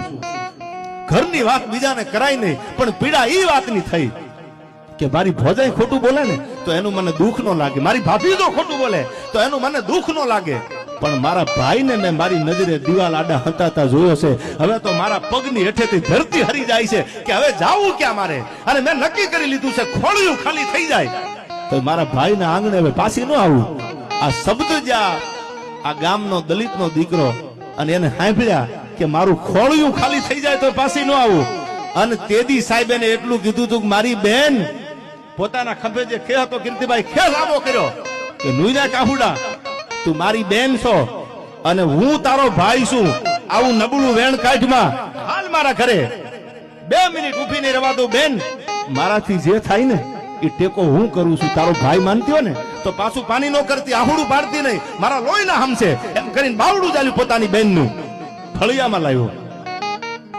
છું. ઘરની વાત બીજાને કરાય નહીં, પણ પીડા એ વાતની થઈ કે મારી ભોજાઈ ખોટું બોલે ને, તો એનું મને દુઃખ ન લાગે. મારી ભાભી જો ખોટું બોલે, તો એનું મને દુઃખ ન લાગે. પણ મારા ભાઈને મેં મારી નજરે દિવાલ આડા હંતાતા જોયો છે. હવે તો મારા પગની હેઠેથી ધરતી હરી જાય છે કે હવે જાવું ક્યાં મારે? અને મેં નક્કી કરી લીધું છે, ખોળિયું ખાલી થઈ જાય. તો મારા ભાઈના આંગણે હવે પાછી ન આવું. આ શબ્દ જ્યાં આ ગામનો દલિતનો દીકરો અને એને સાંભળ્યા કે મારું ખોળિયું ખાલી થઈ જાય તો પાછી ન આવું. અને તેદી સાહેબે એટલું કીધું તું કે મારી બેન પોતાના ખંભે જે ખે હતો કીર્તિભાઈ ખે લાંબો કર્યો. કે નુઈના કાહુડા, તું મારી બેન છો. અને હું તારો ભાઈ છું. આવું નબળું વેણ કાઢમાં. હાલ મારા ઘરે. બે મિનિટ ઊભી નહીં રવા દો બેન. મારાથી જે થાય ને, એ ટેકો હું કરું છું. તારો ભાઈ માનતી ને, તો પાછું પાણી નો કરતી, આહુડું પાડતી નહીં. મારા લોહીના હમશે. એમ કરીને બાવડું ચાલ્યું પોતાની બેનનું. ફળિયામાં લાવ્યો.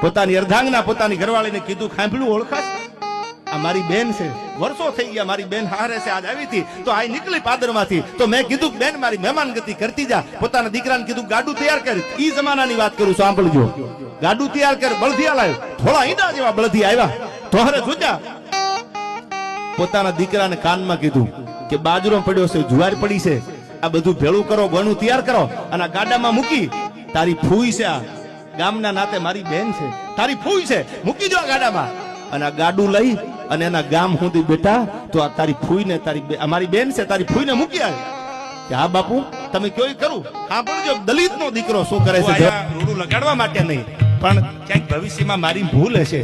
પોતાની અર્ધાંગના પોતાની ઘરવાળીને કીધું, ખાંભલું ઓળખાશ આ મારી બેન છે. વર્ષો થઈ ગયા મારી બેન હારે છે, આજ આવી હતી. તો આ નીકળી પાદરમાંથી. તો મેં કીધું, બેન, મારી મહેમાન ગતિ કરતી જા. પોતાના દીકરાને કીધું, ગાડું તૈયાર કર. ઈ જમાનાની વાત કરું, સાંભળજો. ગાડું તૈયાર કર બળદિયા લાવ્યો. થોડા ઈંડા જેવા બળધી આવ્યા. તોહરે જોજા. પોતાના દીકરાને કાનમાં કીધું કે, બાજરો પડ્યો છે, જુવાર પડી છે. આ બધું ભેળું કરો, ગણું તૈયાર કરો અને ગાડામાં મૂકી તારી ફૂઈ છે આ. ગામના નાતે મારી બેન છે. તારી ફૂઈ છે. મૂકી દો આ ગાડામાં. અને આ ગાડું લઈ અને એના ગામ સુધી બેટા તો આ તારી ફૂઈને તારી અમારી બેન છે તારી ફૂઈને મૂકી આવે કે હા બાપુ તમે કયો કરું? હા પણ જો દલિત નો દીકરો શું કરે છે? રૂડું લગાડવા માટે નહીં પણ ક્યાંક ભવિષ્યમાં મારી ભૂલ હશે.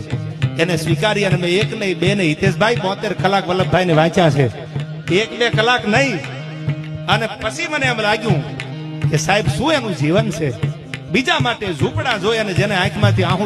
એને સ્વીકારી અને મેં એક નહીં બે નહીં હિતેશભાઈ બોતેર કલાક વલ્લભભાઈ ને વાંચ્યા છે. એક બે કલાક નહીં. અને પછી મને એમ લાગ્યું કે સાહેબ શું એનું જીવન છે? બીજા માટે ઝૂંપડા જોઈ અને જેને આંખમાંથી આંખું